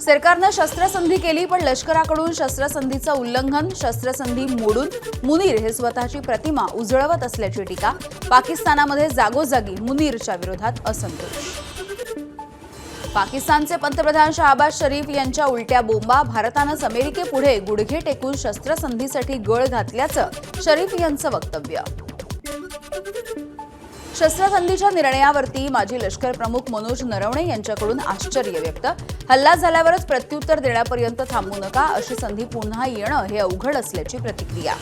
सरकारनं शस्त्रसंधी केली पण लष्कराकडून शस्त्रसंधीचं उल्लंघन शस्त्रसंधी मोडून मुनीर हे स्वतःची प्रतिमा उजळवत असल्याची टीका पाकिस्तानामध्ये जागोजागी मुनीरच्या विरोधात असंतोष. पाकिस्तानचे पंतप्रधान शहाबाज शरीफ यांच्या उलट्या बोंबा भारतानंच अमेरिकेपुढे गुडघे टेकून शस्त्रसंधीसाठी गळ घातल्याचं शरीफ यांचं वक्तव्य. शस्त्रसंधीच्या निर्णयावरती माजी लष्कर प्रमुख मनोज नरवणे यांच्याकडून आश्चर्य व्यक्त. हल्ला झाल्यावरच प्रत्युत्तर देण्यापर्यंत थांबू नका अशी संधी पुन्हा येणं हे अवघड असल्याची प्रतिक्रिया.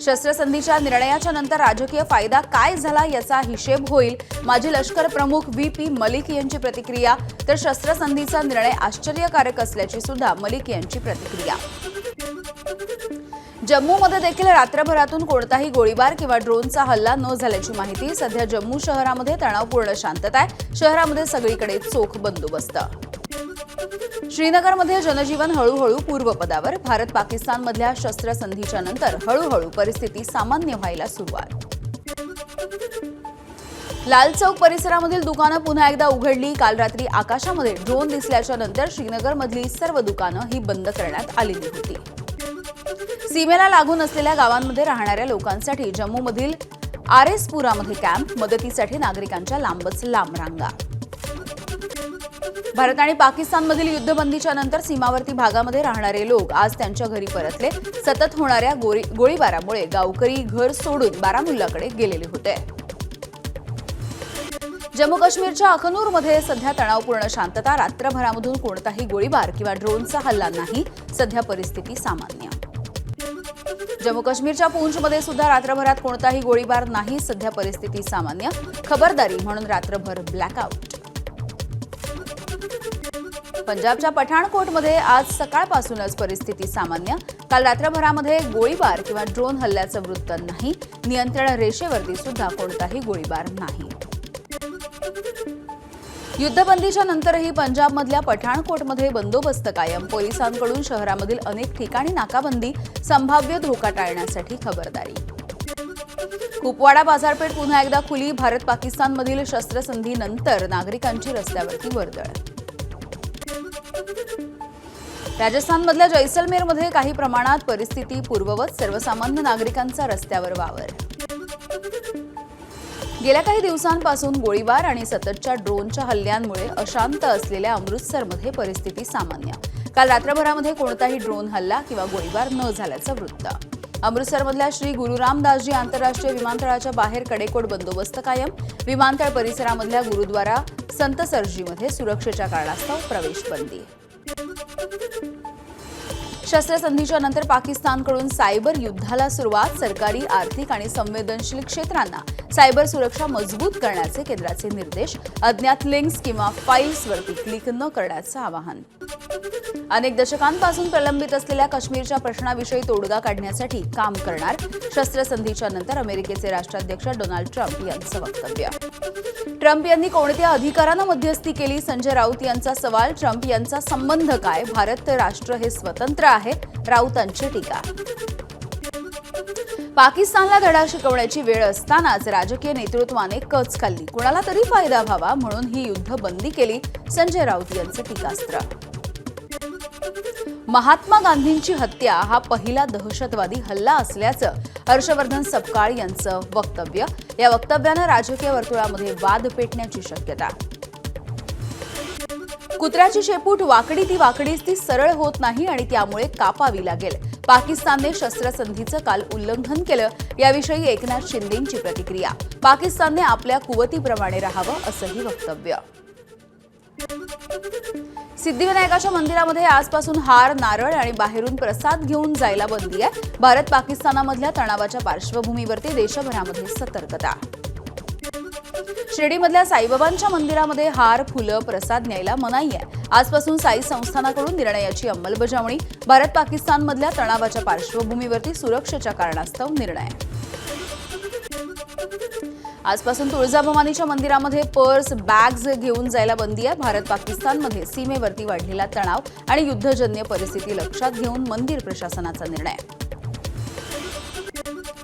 शस्त्रसंधीच्या निर्णयाच्या नंतर राजकीय फायदा काय झाला याचा हिशेब होईल माजी लष्कर प्रमुख व्ही. पी. मलिक यांची प्रतिक्रिया. तर शस्त्रसंधीचा निर्णय आश्चर्यकारक असल्याची सुद्धा मलिक यांची प्रतिक्रिया. जम्मूमध्ये देखील रात्रभरातून कोणताही गोळीबार किंवा ड्रोनचा हल्ला न झाल्याची माहिती सध्या जम्मू शहरामध्ये तणावपूर्ण शांतता आहे शहरामध्ये सगळीकडे चोख बंदोबस्त. श्रीनगरमध्ये जनजीवन हळूहळू पूर्वपदावर. भारत पाकिस्तानमधल्या शस्त्रसंधीच्या नंतर हळूहळू परिस्थिती सामान्य व्हायला सुरुवात. लाल चौक परिसरामधील दुकानं पुन्हा एकदा उघडली. काल रात्री आकाशामध्ये ड्रोन दिसल्याच्या नंतर श्रीनगरमधली सर्व दुकानं ही बंद करण्यात आलेली होती. सीमेला लागून असलेल्या गावांमध्ये राहणाऱ्या लोकांसाठी जम्मूमधील आर एस पुरामध्ये कॅम्प मदतीसाठी नागरिकांच्या लांबच लांब रांगा. भारत आणि पाकिस्तानमधील युद्धबंदीच्या नंतर सीमावर्ती भागामध्ये राहणारे लोक आज त्यांच्या घरी परतले. सतत होणाऱ्या गोळीबारामुळे गावकरी घर सोडून बारामुल्लाकडे गेलेले होते. जम्मू काश्मीरच्या अखनूरमध्ये सध्या तणावपूर्ण शांतता रात्रभरामधून कोणताही गोळीबार किंवा ड्रोनचा हल्ला नाही. सध्या परिस्थिती सामान्य जम्मू काश्मीरच्या पूंछमध्ये सुद्धा रात्रभरात कोणताही गोळीबार नाही. सध्या परिस्थिती सामान्य. खबरदारी म्हणून रात्रभर ब्लॅकआउट पंजाबच्या पठाणकोटमध्ये आज सकाळपासूनच परिस्थिती सामान्य. काल रात्रभरामध्ये गोळीबार किंवा ड्रोन हल्ल्याचं वृत्त नाही. नियंत्रण रेषेवरती सुद्धा कोणताही गोळीबार नाही. युद्धबंदीच्या नंतरही पंजाबमधल्या पठाणकोटमध्ये बंदोबस्त कायम. पोलिसांकडून शहरामधील अनेक ठिकाणी नाकाबंदी संभाव्य धोका टाळण्यासाठी खबरदारी. कुपवाडा बाजारपेठ पुन्हा एकदा खुली. भारत पाकिस्तानमधील शस्त्रसंधीनंतर नागरिकांची रस्त्यावरती वर्दळ. राजस्थानमधल्या जैसलमेरमध्ये काही प्रमाणात परिस्थिती पूर्ववत. सर्वसामान्य नागरिकांचा रस्त्यावर वावर. गेल्या काही दिवसांपासून गोळीबार आणि सततच्या ड्रोनच्या हल्ल्यांमुळे अशांत असलेल्या अमृतसरमध्ये परिस्थिती सामान्य. काल रात्रभरामध्ये कोणताही ड्रोन हल्ला किंवा गोळीबार न झाल्याचं वृत्त. अमृतसरमधल्या श्री गुरु रामदासजी आंतरराष्ट्रीय विमानतळाच्या बाहेर कडेकोट बंदोबस्त कायम. विमानतळ परिसरामधल्या गुरुद्वारा संत सरजीमध्ये सुरक्षेच्या कारणास्तव प्रवेश बंदी. शस्त्रसंधीच्या नंतर पाकिस्तानकडून सायबर युद्धाला सुरुवात सरकारी आर्थिक आणि संवेदनशील क्षेत्रांना सायबर सुरक्षा मजबूत करण्याचे केंद्राचे निर्देश अज्ञात लिंक्स किंवा फाईल्सवरती क्लिक न करण्याचं आवाहन. अनेक दशकांपासून प्रलंबित असलेल्या काश्मीरच्या प्रश्नाविषयी तोडगा काढण्यासाठी काम करणार शस्त्रसंधीच्या नंतर अमेरिकेचे राष्ट्राध्यक्ष डोनाल्ड ट्रम्प यांचं वक्तव्य. ट्रम्प यांनी कोणत्या अधिकारानं मध्यस्थी केली? संजय राऊत यांचा सवाल ट्रम्प यांचा संबंध काय? भारत राष्ट्र हे स्वतंत्र आहे. राऊतांची टीका. पाकिस्तानला धडा शिकवण्याची वेळ असतानाच राजकीय नेतृत्वाने कच खाल्ली. कुणाला तरी फायदा व्हावा म्हणून ही युद्ध बंदी केली संजय राऊत यांचं टीकास्त्र. महात्मा गांधींची हत्या हा पहिला दहशतवादी हल्ला असल्याचं हर्षवर्धन सपकाळ यांचं वक्तव्य. या वक्तव्यानं राजकीय वर्तुळामध्ये वाद पेटण्याची शक्यता. कुत्र्याची शेपूट वाकडी ती वाकडीच ती सरळ होत नाही आणि त्यामुळे कापावी लागेल. पाकिस्तानने शस्त्रसंधीचं काल उल्लंघन केलं. याविषयी एकनाथ शिंदेंची प्रतिक्रिया. पाकिस्तानने आपल्या कुवतीप्रमाणे राहावं असंही वक्तव्य. सिद्धिविनायकाच्या मंदिरामध्ये आजपासून हार नारळ आणि बाहेरून प्रसाद घेऊन जायला बंदी आहे. भारत पाकिस्तानामधल्या तणावाच्या पार्श्वभूमीवरती देशभरामध्ये सतर्कता. शिर्डीमधल्या साईबाबांच्या मंदिरामध्ये हार फुलं प्रसाद न्यायला मनाई आहे. आजपासून साई संस्थानाकडून निर्णयाची अंमलबजावणी भारत पाकिस्तानमधल्या तणावाच्या पार्श्वभूमीवरती सुरक्षेच्या कारणास्तव निर्णय. आजपासून तुळजाभवानीच्या मंदिरामध्ये पर्स बॅग्स घेऊन जायला बंदी आहे. भारत पाकिस्तानमध्ये सीमेवरती वाढलेला तणाव आणि युद्धजन्य परिस्थिती लक्षात घेऊन मंदिर प्रशासनाचा निर्णय.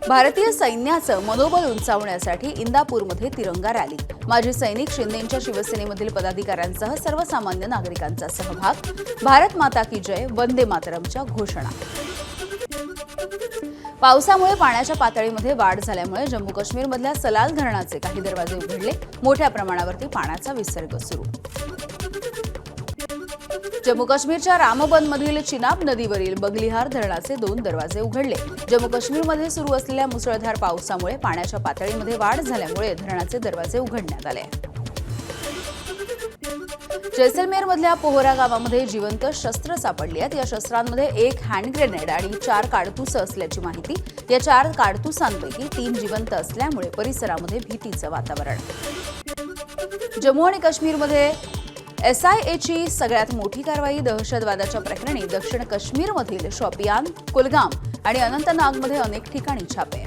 भारतीय सैन्याचं मनोबल उंचावण्यासाठी इंदापूरमध्ये तिरंगा रॅली. माजी सैनिक शिंदेंच्या शिवसेनेमधील पदाधिकाऱ्यांसह सर्वसामान्य नागरिकांचा सहभाग. भारत माता की जय वंदे मातरमच्या घोषणा. पावसामुळे पाण्याच्या पातळीमध्ये वाढ झाल्यामुळे जम्मू काश्मीरमधल्या सलाल धरणाचे काही दरवाजे उघडले. मोठ्या प्रमाणावरती पाण्याचा विसर्ग सुरू. जम्मू काश्मीरच्या रामबनमधील चिनाब नदीवरील बगलिहार धरणाचे दोन दरवाजे उघडले. जम्मू काश्मीरमध्ये सुरू असलेल्या मुसळधार पावसामुळे पाण्याच्या पातळीमध्ये वाढ झाल्यामुळे धरणाचे दरवाजे उघडण्यात आले. जैसलमेरमधल्या पोहरा गावामध्ये जिवंत शस्त्र सापडली आहेत. या शस्त्रांमध्ये एक हँड ग्रेनेड आणि चार काडतुसं असल्याची माहिती. या चार काडतुसांपैकी तीन जिवंत असल्यामुळे परिसरामध्ये भीतीचं वातावरण. जम्मू आणि काश्मीरमध्ये एसआयएची सगळ्यात मोठी कारवाई दहशतवादाच्या प्रकरणी दक्षिण काश्मीरमधील शॉपियान कुलगाम आणि अनंतनागमध्ये अनेक ठिकाणी छापे.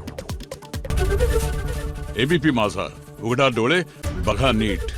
एबीपी माझा. उघडा डोळे बघा नीट.